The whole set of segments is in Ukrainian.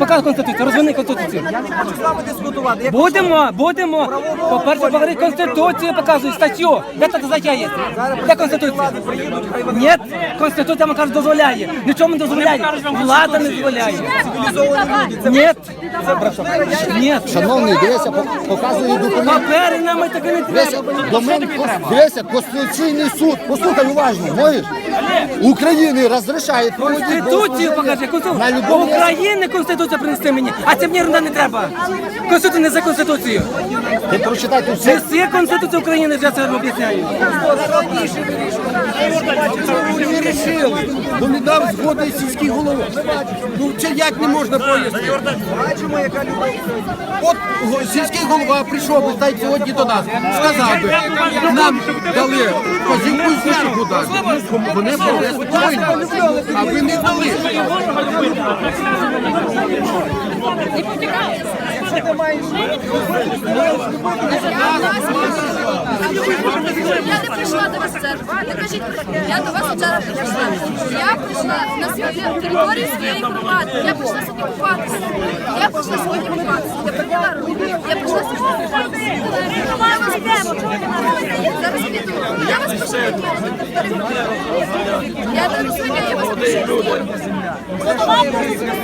Покажи конституцію, розвини конституцію. Я не хочу з вами дискутувати. Я Будемо, будемо. По-перше, поговори конституцію, показуй статтю. Де та стаття є? Де конституція? Ні, конституція вам каже, дозволяє. Нічого не дозволяє. Влада не дозволяє. Ні. Ні. Шановний, дивися, по- показує документ. Папери нам таке не Дивися, треба. до мене кон- дивися, Конституційний суд. Послухай уважно, можеш? України розрішає проводити Конституцію покажи. на Конституцію. любому України конституцію принести мені. А це мені ерунда не треба. Конституція не за конституцію. Ти прочитай тут Це все. всі конституція України, я це вам об'ясняю. не рішили, бо не дав згоди сільський голова. Ну це як не можна пояснити? бачимо, яка любов. От го- сільський голова прийшов би так сьогодні до нас, сказав би, нам дали позівку з нашого дати. Вони були спокійні, а ви не дали. Я не прийшла до вас в церкву. Не кажіть, я до вас вчора прийшла. Я прийшла на свою територію своєї громади. Я прийшла сьогодні купатися. Я прийшла сьогодні купатися. Я прийшла сьогодні купатися. Я вас прошу. Зараз піду. Я вас прошу. Я не розумію, я вас прошу.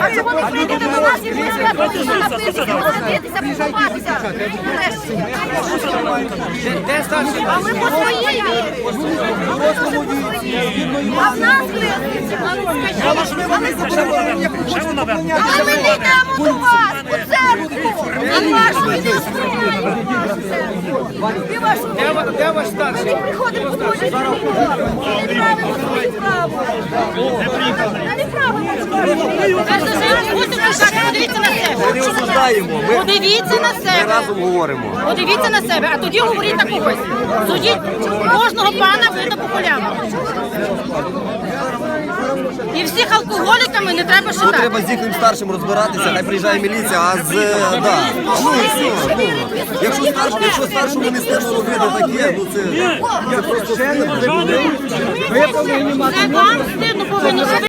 А чому ви прийдете до нас і ви свято напишете, посадитися. А ми по своїй А в нас А ми не йдемо до вас, у церкву. А вашу не сприяємо. Де ваш старший? Ми приходимо. Неправильно. Подивіться на себе. Ми осуждаємо. Ми, Подивіться на ми себе. разом говоримо. Подивіться на себе, а тоді говоріть на когось. Судіть кожного пана видно по колянам. І всіх алкоголіками не треба Тут шукати. треба з їхнім старшим розбиратися, хай приїжджає міліція, а з е, да. Ну і все. Ну, якщо старшому, якщо старшому не стежно робити таке, ну це, це просто Це вам стидно повинно, що ви